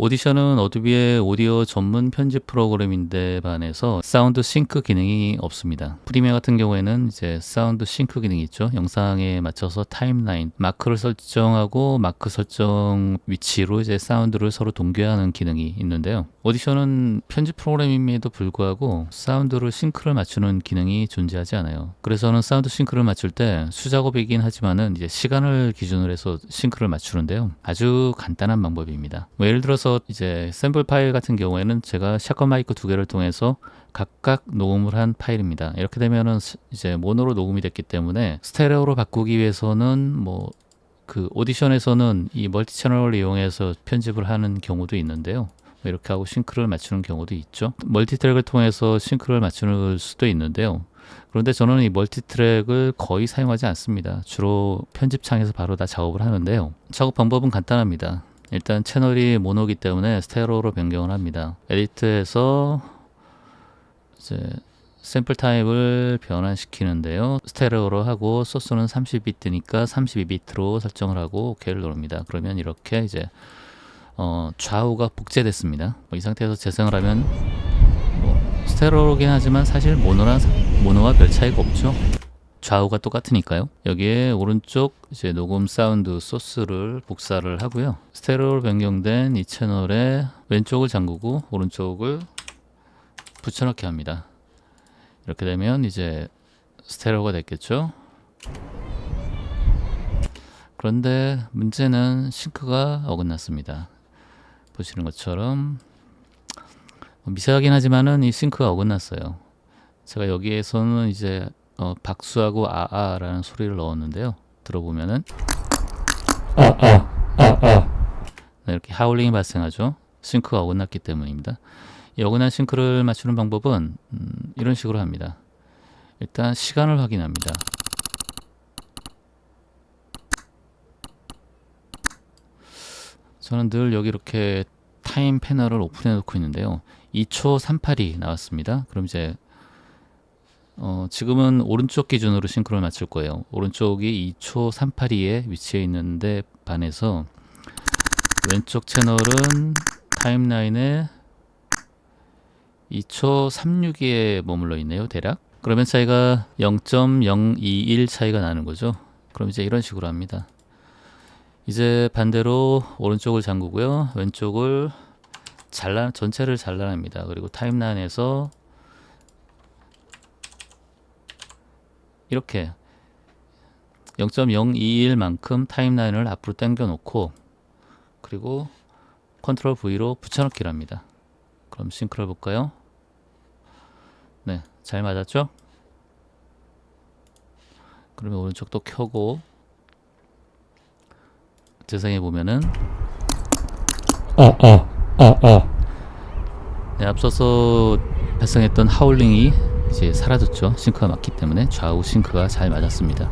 오디션은 어도비의 오디오 전문 편집 프로그램인데 반해서 사운드 싱크 기능이 없습니다. 프리미어 같은 경우에는 이제 사운드 싱크 기능이 있죠. 영상에 맞춰서 타임라인 마크를 설정하고 마크 설정 위치로 이제 사운드를 서로 동기화하는 기능이 있는데요. 오디션은 편집 프로그램임에도 불구하고 사운드를 싱크를 맞추는 기능이 존재하지 않아요. 그래서 저는 사운드 싱크를 맞출 때 수작업이긴 하지만은 이제 시간을 기준으로 해서 싱크를 맞추는데요. 아주 간단한 방법입니다. 뭐 예를 들어서 이제 샘플 파일 같은 경우에는 제가 샷건 마이크 두 개를 통해서 각각 녹음을 한 파일입니다. 이렇게 되면은 스- 이제 모노로 녹음이 됐기 때문에 스테레오로 바꾸기 위해서는 뭐 그 오디션에서는 이 멀티 채널을 이용해서 편집을 하는 경우도 있는데요. 뭐 이렇게 하고 싱크를 맞추는 경우도 있죠. 멀티 트랙을 통해서 싱크를 맞추는 수도 있는데요. 그런데 저는 이 멀티 트랙을 거의 사용하지 않습니다. 주로 편집창에서 바로 다 작업을 하는데요. 작업 방법은 간단합니다. 일단 채널이 모노기 때문에 스테레오로 변경을 합니다. 에디트에서 이제 샘플 타입을 변환시키는데요. 스테레오로 하고 소스는 30비트니까 32비트로 설정을 하고 OK를 누릅니다. 그러면 이렇게 이제 어, 좌우가 복제됐습니다. 뭐 이 상태에서 재생을 하면 뭐 스테레오긴 하지만 사실 모노랑 사- 모노와 별 차이가 없죠. 좌우가 똑같으니까요. 여기에 오른쪽 이제 녹음 사운드 소스를 복사를 하고요. 스테레오로 변경된 이 채널에 왼쪽을 잠그고 오른쪽을 붙여넣기 합니다. 이렇게 되면 이제 스테레오가 됐겠죠. 그런데 문제는 싱크가 어긋났습니다. 보시는 것처럼 미세하긴 하지만은 이 싱크가 어긋났어요. 제가 여기에서는 이제 어, 박수하고 아아라는 소리를 넣었는데요. 들어보면은 네, 이렇게 하울링이 발생하죠. 싱크가 어긋났기 때문입니다. 이 어긋난 싱크를 맞추는 방법은 음, 이런 식으로 합니다. 일단 시간을 확인합니다. 저는 늘 여기 이렇게 타임 패널을 오픈해 놓고 있는데요. 2초 38이 나왔습니다. 그럼 이제 어, 지금은 오른쪽 기준으로 싱크를 맞출 거예요. 오른쪽이 2초 38이에 위치해 있는데 반해서 왼쪽 채널은 타임라인에 2초 36에 머물러 있네요, 대략. 그러면 차이가 0.021 차이가 나는 거죠. 그럼 이제 이런 식으로 합니다. 이제 반대로 오른쪽을 잠그고요. 왼쪽을 잘라 전체를 잘라냅니다. 그리고 타임라인에서 이렇게 0.021만큼 타임라인을 앞으로 당겨 놓고 그리고 컨트롤 V로 붙여넣기를 합니다. 그럼 싱크를 볼까요? 네, 잘 맞았죠? 그러면 오른쪽도 켜고 재생해 보면은 네, 앞서서 발생했던 하울링이 이제 사라졌죠. 싱크가 맞기 때문에 좌우 싱크가 잘 맞았습니다.